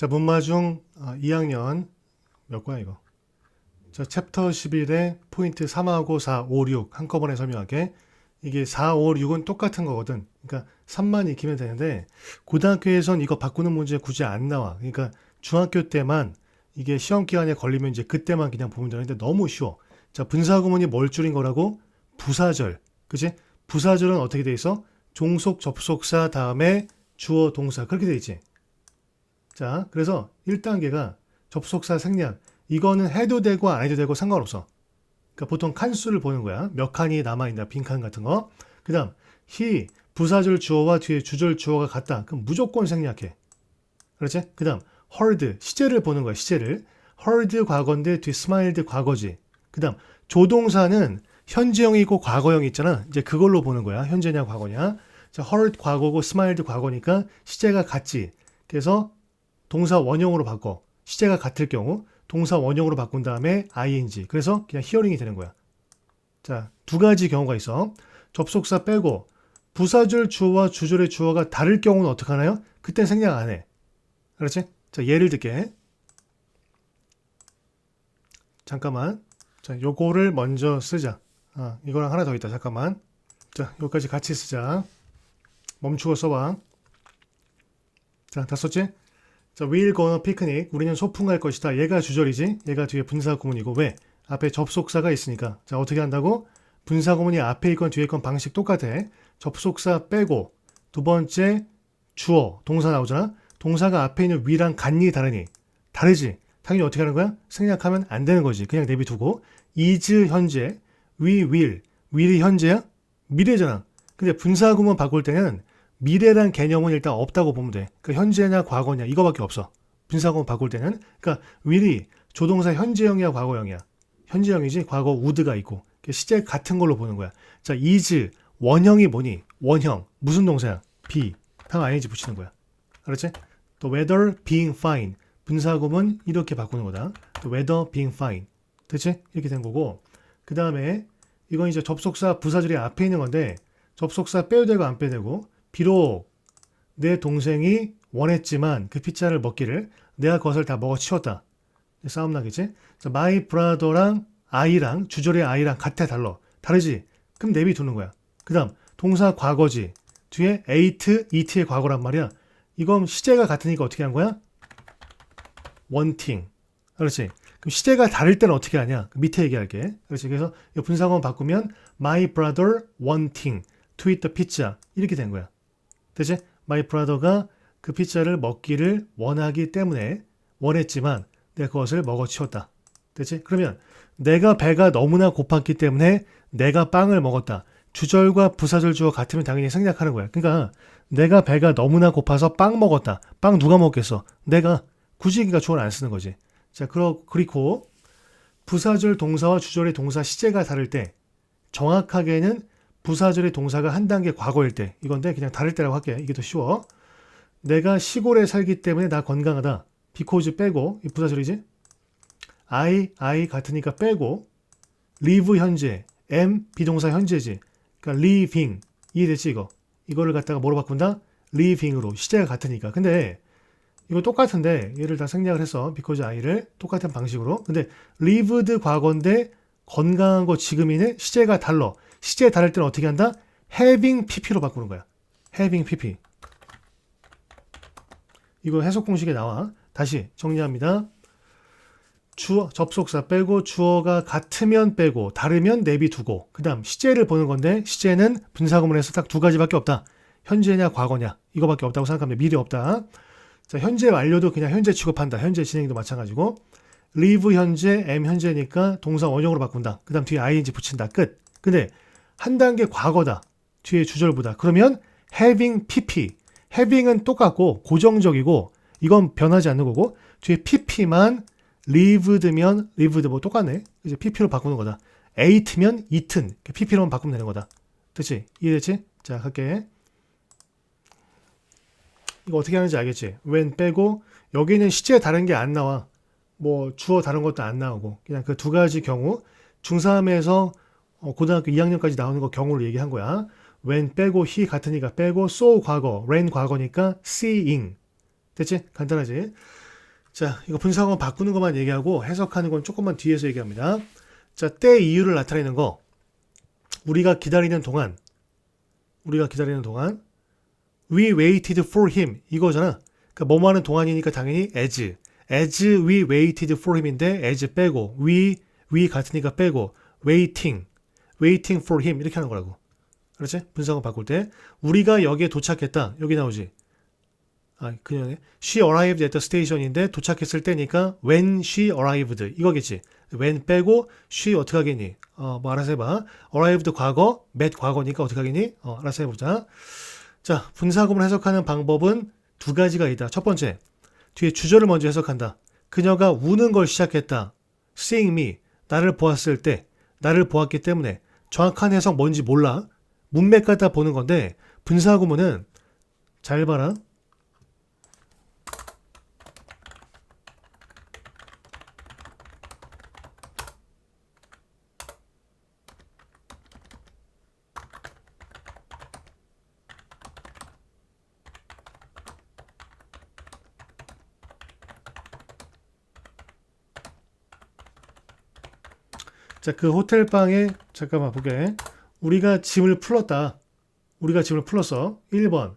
자, 문마중 아, 2학년 몇 거야 이거? 자, 챕터 11의 포인트 3하고 4, 5, 6 한꺼번에 설명할게. 이게 4, 5, 6은 똑같은 거거든. 그러니까 3만 익히면 되는데 고등학교에선 이거 바꾸는 문제 굳이 안 나와. 그러니까 중학교 때만 이게 시험 기간에 걸리면 이제 그때만 그냥 보면 되는데 너무 쉬워. 자, 분사구문이 뭘 줄인 거라고? 부사절. 그지? 부사절은 어떻게 돼 있어? 종속 접속사 다음에 주어 동사 그렇게 돼 있지. 자, 그래서 1단계가 접속사 생략. 이거는 해도 되고 안 해도 되고 상관없어. 그러니까 보통 칸수를 보는 거야. 몇 칸이 남아있나, 빈칸 같은 거. 그 다음, he, 부사절 주어와 뒤에 주절 주어가 같다. 그럼 무조건 생략해. 그렇지? 그 다음, heard, 시제를 보는 거야, 시제를. heard 과거인데 뒤에 smiled 과거지. 그 다음, 조동사는 현재형이 있고 과거형이 있잖아. 이제 그걸로 보는 거야. 현재냐, 과거냐. 자, heard 과거고 smiled 과거니까 시제가 같지. 그래서 동사 원형으로 바꿔. 시제가 같을 경우 동사 원형으로 바꾼 다음에 ing. 그래서 그냥 히어링이 되는 거야. 자, 두 가지 경우가 있어. 접속사 빼고 부사절 주어와 주절의 주어가 다를 경우는 어떻게 하나요? 그땐 생략 안 해. 그렇지? 자, 예를 들게. 잠깐만. 자, 요거를 먼저 쓰자. 아, 이거랑 하나 더 있다. 잠깐만. 자, 여기까지 같이 쓰자. 멈추고 써봐. 자, 다 썼지? 자, we'll go on a picnic. 우리는 소풍 갈 것이다. 얘가 주절이지. 얘가 뒤에 분사 구문이고 왜? 앞에 접속사가 있으니까. 자, 어떻게 한다고? 분사 구문이 앞에 있건 뒤에 있건 방식 똑같아. 접속사 빼고 두 번째 주어 동사 나오잖아. 동사가 앞에 있는 위랑 같니 다르니? 다르지. 당연히 어떻게 하는 거야? 생략하면 안 되는 거지. 그냥 내비두고 is 현재, we will. will이 현재야? 미래잖아. 근데 분사 구문 바꿀 때는 미래란 개념은 일단 없다고 보면 돼. 그 현재냐 과거냐 이거밖에 없어. 분사구문 바꿀 때는 그러니까 will이 조동사 현재형이야 과거형이야. 현재형이지 과거 would가 있고 그 시제 같은 걸로 보는 거야. 자 is 원형이 뭐니? 원형 무슨 동사야? be 다음 ing 붙이는 거야. 알았지? 또 whether being fine 분사구문 이렇게 바꾸는 거다. 또 whether being fine 됐지? 이렇게 된 거고 그 다음에 이건 이제 접속사 부사절이 앞에 있는 건데 접속사 빼도 되고 안 빼도 되고 비록 내 동생이 원했지만 그 피자를 먹기를 내가 그것을 다 먹어 치웠다. 싸움 나겠지? 자, my brother랑 I랑 주절의 I랑 같아 달러. 다르지? 그럼 내비 두는 거야. 그 다음 동사 과거지. 뒤에 ate, eat의 과거란 말이야. 이건 시제가 같으니까 어떻게 한 거야? wanting. 그렇지? 그럼 시제가 다를 때는 어떻게 하냐? 그 밑에 얘기할게. 그렇지? 그래서 이 분사구문 바꾸면 my brother wanting to eat the pizza 이렇게 된 거야. 대체 my brother가 그 피자를 먹기를 원하기 때문에 원했지만 내가 그것을 먹어치웠다. 대체 그러면 내가 배가 너무나 고팠기 때문에 내가 빵을 먹었다. 주절과 부사절 주어 같으면 당연히 생략하는 거야. 그러니까 내가 배가 너무나 고파서 빵 먹었다. 빵 누가 먹겠어? 내가 굳이 그러니까 주어를 안 쓰는 거지. 자, 그러, 그리고 부사절 동사와 주절의 동사 시제가 다를 때 정확하게는 부사절의 동사가 한 단계 과거일 때 이건데 그냥 다를 때라고 할게. 이게 더 쉬워. 내가 시골에 살기 때문에 나 건강하다. because 빼고 이 부사절이지. I, I 같으니까 빼고 live 현재, am 비동사 현재지. 그러니까 living 이해됐지 이거? 이거를 갖다가 뭐로 바꾼다? living으로 시제가 같으니까. 근데 이거 똑같은데 얘를 다 생략을 해서 because I를 똑같은 방식으로. 근데 lived 과거인데 건강한 거 지금이네 시제가 달러. 시제 다를 때는 어떻게 한다? having pp로 바꾸는 거야. having pp. 이거 해석 공식에 나와. 다시 정리합니다. 주어 접속사 빼고 주어가 같으면 빼고 다르면 내비두고 그다음 시제를 보는 건데 시제는 분사구문에서 딱 두 가지밖에 없다. 현재냐 과거냐 이거밖에 없다고 생각하면 미래 없다. 자 현재 완료도 그냥 현재 취급한다. 현재 진행도 마찬가지고 live 현재 m 현재니까 동사 원형으로 바꾼다. 그다음 뒤에 ing 붙인다. 끝. 근데 한 단계 과거다. 뒤에 주절보다. 그러면 having pp. having은 똑같고 고정적이고 이건 변하지 않는 거고 뒤에 pp만 lived면 lived 뭐 똑같네. 이제 pp로 바꾸는 거다. ate면 eaten. pp로만 바꾸면 되는 거다. 됐지? 이해됐지? 자, 갈게. 이거 어떻게 하는지 알겠지? when 빼고 여기는 시제 다른 게 안 나와. 뭐 주어 다른 것도 안 나오고 그냥 그 두 가지 경우 중3에서 어, 고등학교 2학년까지 나오는 거 경우를 얘기한 거야. when 빼고 he 같으니까 빼고 so 과거, rain 과거니까 seeing. 됐지? 간단하지? 자, 이거 분사구문 바꾸는 것만 얘기하고 해석하는 건 조금만 뒤에서 얘기합니다. 자, 때 이유를 나타내는 거. 우리가 기다리는 동안, 우리가 기다리는 동안, we waited for him 이거잖아. 그러니까 뭐뭐 하는 동안이니까 당연히 as. as we waited for him인데 as 빼고 we we 같으니까 빼고 waiting waiting for him 이렇게 하는 거라고. 그렇지? 분사구 바꿀 때 우리가 여기에 도착했다. 여기 나오지. 아, 그냥 she arrived at the station인데 도착했을 때니까 when she arrived 이거겠지. when 빼고 she 어떻게 하겠니? 어, 뭐 알아서 해봐. arrived 과거, met 과거니까 어떻게 하겠니? 어, 알아서 해보자. 자, 분사구문 해석하는 방법은 두 가지가 있다. 첫 번째, 뒤에 주절을 먼저 해석한다. 그녀가 우는 걸 시작했다. seeing me, 나를 보았을 때, 나를 보았기 때문에 정확한 해석 뭔지 몰라. 문맥 갖다 보는 건데 분사구문은 잘 봐라. 자, 그 호텔 방에 잠깐만 보게. 우리가 짐을 풀었다. 우리가 짐을 풀었어. 1번.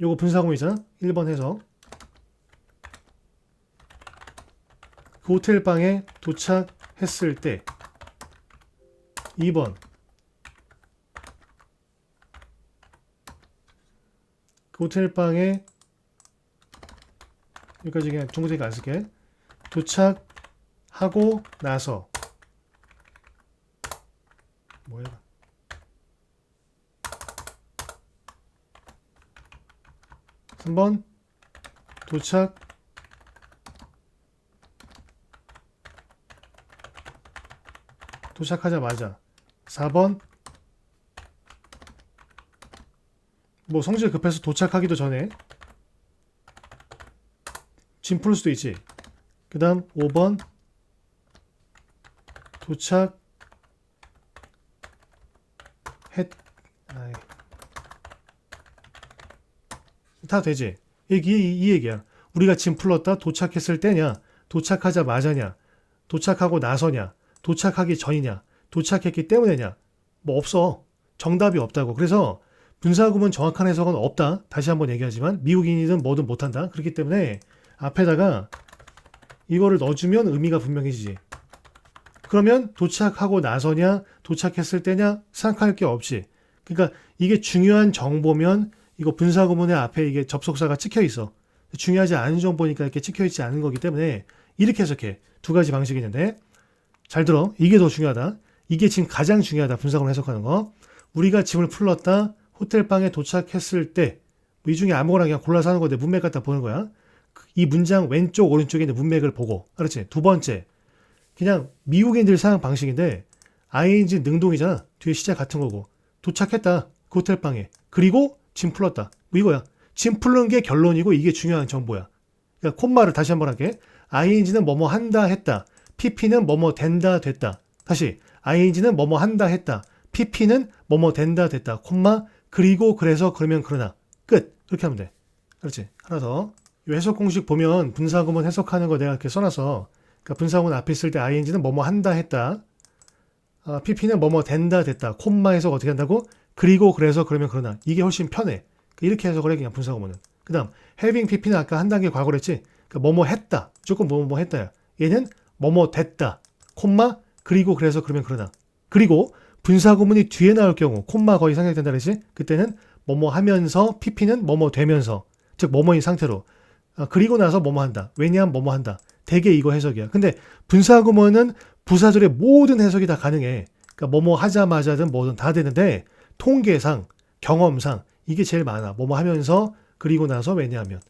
요거 분사구문이잖아. 1번 해석. 그 호텔 방에 도착했을 때 2번. 그 호텔 방에 여기까지 그냥 중국색 안 쓸게. 도착하고 나서 뭐야? 3번 도착. 도착하자마자 4번. 뭐 성질 급해서 도착하기도 전에 짐 풀 수도 있지. 그 다음 5번. 도착. 했 아이. 다 되지. 이게 이, 이 얘기야. 우리가 짐 풀렀다 도착했을 때냐, 도착하자마자냐, 도착하고 나서냐, 도착하기 전이냐, 도착했기 때문에냐, 뭐 없어. 정답이 없다고. 그래서 분사구문 정확한 해석은 없다. 다시 한번 얘기하지만 미국인이든 뭐든 못한다. 그렇기 때문에 앞에다가 이거를 넣어주면 의미가 분명해지지. 그러면 도착하고 나서냐, 도착했을 때냐 생각할 게 없이. 그러니까 이게 중요한 정보면 이거 분사 구문의 앞에 이게 접속사가 찍혀 있어. 중요하지 않은 정보니까 이렇게 찍혀 있지 않은 거기 때문에 이렇게 해석해. 두 가지 방식이 있는데 잘 들어. 이게 더 중요하다. 이게 지금 가장 중요하다. 분사 구문 해석하는 거. 우리가 짐을 풀렀다. 호텔 방에 도착했을 때. 뭐이 중에 아무거나 그냥 골라서 하는 건데 문맥 갖다 보는 거야. 이 문장 왼쪽 오른쪽에 있는 문맥을 보고. 알았지? 두 번째. 그냥 미국인들 사용 방식인데 ing 능동이잖아. 뒤에 시작 같은 거고. 도착했다. 그 호텔 방에. 그리고 짐 풀었다. 뭐 이거야. 짐 풀는 게 결론이고 이게 중요한 정보야. 그러니까 콤마를 다시 한번 할게. ing는 뭐뭐 한다 했다. pp는 뭐뭐 된다 됐다. 다시 ing는 뭐뭐 한다 했다. pp는 뭐뭐 된다 됐다. 콤마 그리고 그래서 그러면 그러나 끝. 그렇게 하면 돼. 그렇지. 하나 더. 이 해석 공식 보면 분사구문 해석하는 거 내가 이렇게 써놔서 그러니까 분사구문 앞에 있을 때 ing는 뭐뭐 한다 했다. 아, pp는 뭐뭐 된다 됐다. 콤마 해석 어떻게 한다고? 그리고 그래서 그러면 그러나 이게 훨씬 편해. 이렇게 해석을 해 그냥 분사구문은. 그다음 having pp는 아까 한 단계 과거로 했지. 그러니까 뭐뭐 했다. 조금 뭐뭐 했다야. 얘는 뭐뭐 됐다. 콤마 그리고 그래서 그러면 그러나. 그리고 분사 구문이 뒤에 나올 경우 콤마 거의 상향된다 그랬지. 그때는 뭐뭐 하면서 pp는 뭐뭐 되면서 즉 뭐뭐인 상태로 아, 그리고 나서 뭐뭐 한다. 왜냐하면 뭐뭐 한다. 대개 이거 해석이야. 근데 분사 구문은 부사절의 모든 해석이 다 가능해. 그러니까 뭐뭐 하자마자든 뭐든 다 되는데 통계상, 경험상 이게 제일 많아. 뭐뭐 하면서 그리고 나서 왜냐하면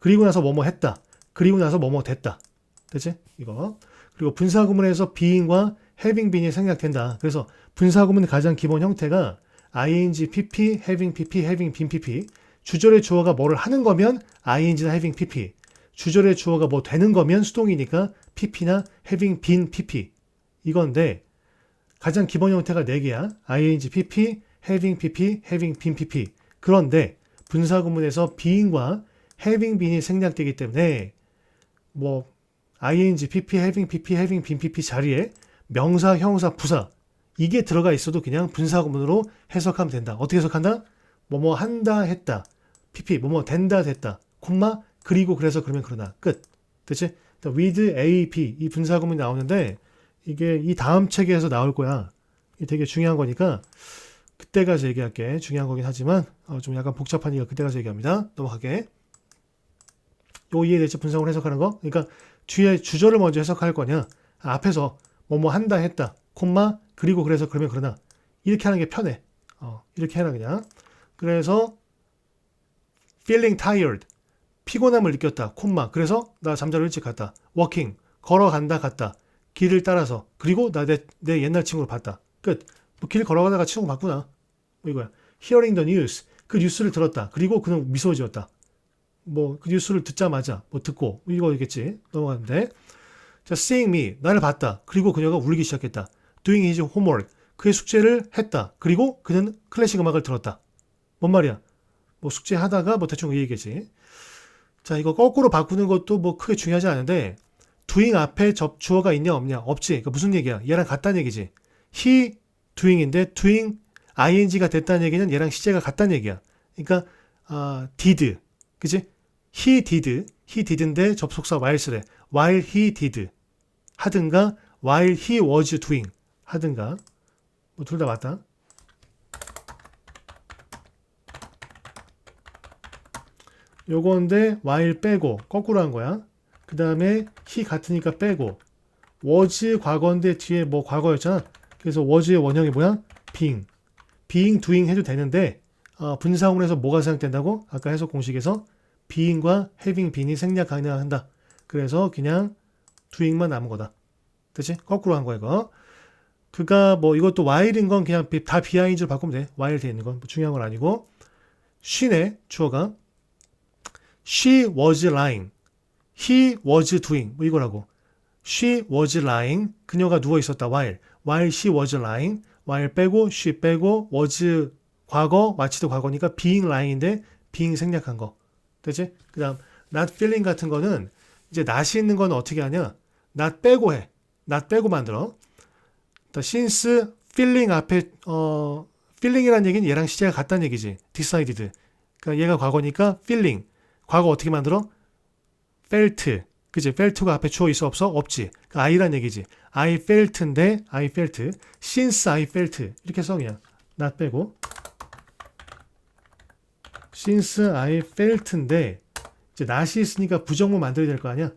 그리고 나서 뭐뭐 했다. 그리고 나서 뭐뭐 됐다. 됐지? 이거. 그리고 분사구문에서 being과 having been이 생략된다. 그래서 분사구문 가장 기본 형태가 ing, pp, having pp, having been pp. 주절의 주어가 뭐를 하는 거면 ing나 having pp. 주절의 주어가 뭐 되는 거면 수동이니까 pp나 having been pp. 이건데 가장 기본 형태가 4개야. ing, pp, having pp, having been pp. 그런데 분사 구문에서 being과 having been이 생략되기 때문에 뭐 ing, pp, having, pp, having, 빈 pp 자리에 명사, 형사, 부사 이게 들어가 있어도 그냥 분사 구문으로 해석하면 된다. 어떻게 해석한다? 뭐뭐 한다 했다. pp 뭐뭐 된다 됐다. 콤마 그리고 그래서 그러면 그러나 끝. 됐지? with a, p 이 분사 구문이 나오는데 이게 이 다음 책에서 나올 거야. 이게 되게 중요한 거니까 그때 가서 얘기할 게. 중요한 거긴 하지만 어, 좀 약간 복잡하니까 그때 가서 얘기합니다. 넘어가게. 요 이해됐죠? 분사구문 해석하는 거. 그러니까 뒤에 주절을 먼저 해석할 거냐. 아, 앞에서 뭐 뭐 한다 했다. 콤마 그리고 그래서 그러면 그러나 이렇게 하는 게 편해. 어, 이렇게 해라 그냥. 그래서 feeling tired 피곤함을 느꼈다. 콤마 그래서 나 잠자러 일찍 갔다. walking 걸어간다 갔다. 길을 따라서 그리고 나 내 내 옛날 친구를 봤다. 끝. 뭐 길 걸어가다가 친구 봤구나. 뭐 이거야. hearing the news 그 뉴스를 들었다. 그리고 그는 미소 지었다. 뭐 그 뉴스를 듣자마자 뭐 듣고 이거겠지. 넘어갔는데 자 seeing me 나를 봤다. 그리고 그녀가 울기 시작했다. doing his homework 그의 숙제를 했다. 그리고 그는 클래식 음악을 들었다. 뭔 말이야? 뭐 숙제 하다가 뭐 대충 이 얘기지. 자 이거 거꾸로 바꾸는 것도 뭐 크게 중요하지 않은데 doing 앞에 접주어가 있냐 없냐 없지. 그러니까 무슨 얘기야? 얘랑 같다는 얘기지. he doing인데 doing ing가 됐다는 얘기는 얘랑 시제가 같다는 얘기야. 그러니까 아, did 그지? he did he did인데 접속사 while스래. while he did 하든가 while he was doing 하든가 뭐 둘 다 맞다. 요건데 while 빼고 거꾸로 한 거야. 그 다음에 he 같으니까 빼고 was 과거인데 뒤에 뭐 과거였잖아. 그래서 was의 원형이 뭐야? being. being, doing 해도 되는데 어, 분사구문에서 뭐가 생각된다고? 아까 해석 공식에서 being과 having been이 생략 가능한다. 그래서 그냥 doing만 남은 거다. 그치? 거꾸로 한 거야 이거. 그가 뭐 이것도 while인 건 그냥 비- 다 behind로 바꾸면 돼. while 돼 있는 건 뭐 중요한 건 아니고 she네 주어가 she was lying, he was doing 뭐 이거라고. she was lying 그녀가 누워 있었다 while while she was lying while 빼고 she 빼고 was 과거 마치도 과거니까 being lying인데 being 생략한 거 되지? 그 다음 not feeling 같은 거는 이제 not이 있는 건 어떻게 하냐? not 빼고 해. not 빼고 만들어. 자, since feeling 앞에 어 feeling이라는 얘기는 얘랑 시제가 같다는 얘기지. decided. 그러니까 얘가 과거니까 feeling. 과거 어떻게 만들어? felt. 그지? felt가 앞에 주어 있어 없어? 없지. 그러니까 I란 얘기지. I felt인데 I felt. since I felt. 이렇게 써 그냥. not 빼고. since I felt인데 이제 not이 있으니까 부정문 만들어야 될 거 아니야?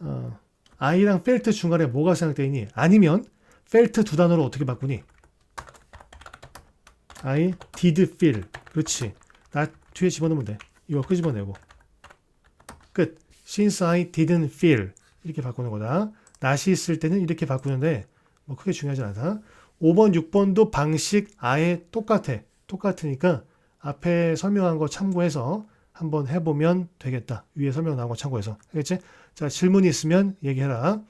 어, I랑 felt 중간에 뭐가 생각되어 있니? 아니면 felt 두 단어로 어떻게 바꾸니? I did feel. 그렇지. 나 뒤에 집어넣으면 돼. 이거 끄집어내고. 끝. Since I didn't feel. 이렇게 바꾸는 거다. not이 있을 때는 이렇게 바꾸는데 뭐 크게 중요하지 않다. 5번, 6번도 방식 아예 똑같아. 똑같으니까 앞에 설명한 거 참고해서 한번 해보면 되겠다. 위에 설명 나온 거 참고해서. 알겠지? 자, 질문이 있으면 얘기해라.